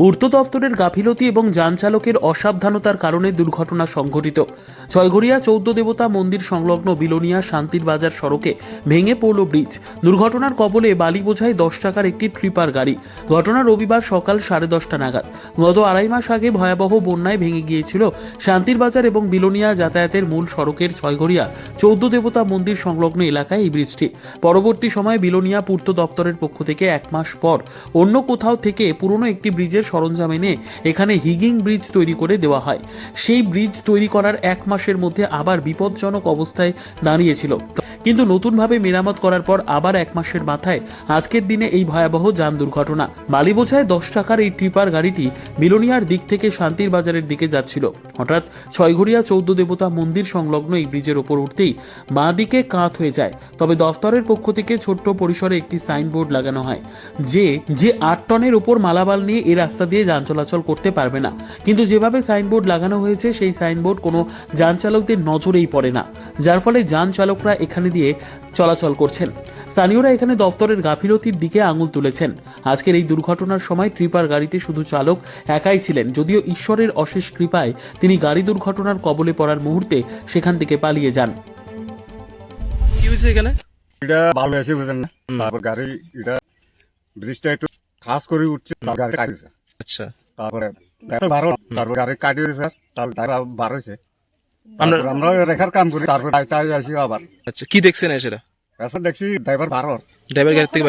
পূর্ত দপ্তরের গাফিলতি এবং যান চালকের অসাবধানতার কারণে দুর্ঘটনা সংঘটিত। ছয়ঘরিয়া চৌদ্দ দেবতা মন্দির সংলগ্ন বিলোনিয়া শান্তির বাজার সড়কে ভেঙে পড়ল ব্রিজ। দুর্ঘটনার কবলে বালি বোঝায় দশ টাকার একটি ট্রিপার গাড়ি। ঘটনা রবিবার সকাল সাড়ে দশটা নাগাদ। গত আড়াই মাস আগে ভয়াবহ বন্যায় ভেঙে গিয়েছিল শান্তির বাজার এবং বিলোনিয়া যাতায়াতের মূল সড়কের ছয়ঘরিয়া চৌদ্দ দেবতা মন্দির সংলগ্ন এলাকায় এই ব্রিজটি। পরবর্তী সময়ে বিলোনিয়া পূর্ত দপ্তরের পক্ষ থেকে এক মাস পর অন্য কোথাও থেকে পুরনো একটি ব্রিজের সরঞ্জাম এনে এখানে হিগিং ব্রিজ তৈরি করে দেওয়া হয়। সেই ব্রিজ তৈরি করার এক মাসের মধ্যে আবার বিপজ্জনক অবস্থায় দাঁড়িয়েছিল। কিন্তু নতুনভাবে মেরামত করার পর আবার এক মাসের মাথায় আজকের দিনে এই ভয়াবহ যান দুর্ঘটনা। বালি বোঝায় দশ টাকার এই ট্রিপার গাড়িটি বিলোনিয়ার দিক থেকে শান্তির বাজারের দিকে যাচ্ছিল। হঠাৎ ছয়ঘরিয়া চৌদ্দ দেবতা মন্দির সংলগ্ন এই ব্রিজের ওপর উঠতেই বাঁ দিকে কাত হয়ে যায়। তবে দফতরের পক্ষ থেকে ছোট্ট পরিসরে একটি সাইনবোর্ড লাগানো হয়, যে যে আট টনের ওপর মালামাল নিয়ে এই রাস্তা দিয়ে যান চলাচল করতে পারবে না। কিন্তু যেভাবে সাইনবোর্ড লাগানো হয়েছে, সেই সাইনবোর্ড কোনো যান চালকদের নজরেই পড়ে না। যার ফলে যান চালকরা এখানে দিয়ে চলাচল করছেন। স্থানীয়রা এখানে দফতরের গাফিলতির দিকে আঙুল তুলেছেন। আজকের এই দুর্ঘটনার সময় ট্রিপার গাড়িতে শুধু চালক একাই ছিলেন যদিও ঈশ্বরের অশেষ কৃপায় তিনি গাড়ি দুর্ঘটনার কবলে পড়ার মুহূর্তে সেখান থেকে পালিয়ে যান। কি হয়েছে এখানে? এটা ভালো আছে বুঝেন না? তারপর গাড়ি এটা ব্রিজটা একটু খাস করে উঠছে গাড়ি কাটিছে আচ্ছা। তারপরে বারো তারপর গাড়ি কাটিয়ে দিয়েছে তারপর গাড়ি হয়েছে। আমরা আমরা রেখার কাম করি তারপর তাই তাই আসি আবার। আচ্ছা কি দেখছেন সেটা? এসে দেখছি ড্রাইভার ড্রাইভার গাড়ি থেকে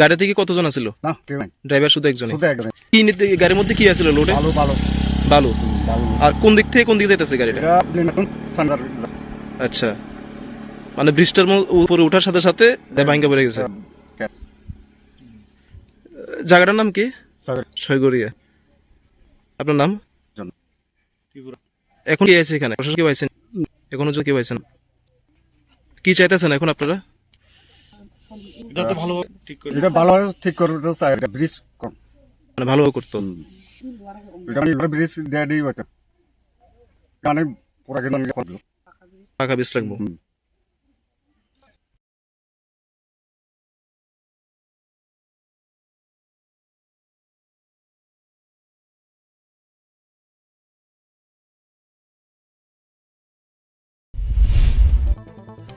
গাড়ি থেকে কতজন আছিল না কেউ নাই। ড্রাইভার শুধু একজনই? শুধু একজন কি নিতে গাড়ির মধ্যে কি আছিল লোডে ভালো ভালো বালু। আর কোন দিক থেকে কোন দিকে যাইতেছে গাড়িটা? আচ্ছা। মানে বৃষ্টির উপরে ওঠার সাথে সাথে ভাঙ্গা পড়ে গেছে। জায়গাটার নাম কি? আপনার নাম? জন। এখন কি আছে এখানে? প্রশাসন কি পাইছেন এখনও কি পাইছেন কি চাইতেছেন এখন আপনারা? এটা ভালো ঠিক করে তো চাই এটা ব্রিজ কম মানে ভালোভাবে করতো। এটা আমি ব্রিজ দেয়া দিই হয়তো। মানে পুরা টাকা বেশ লাগবো।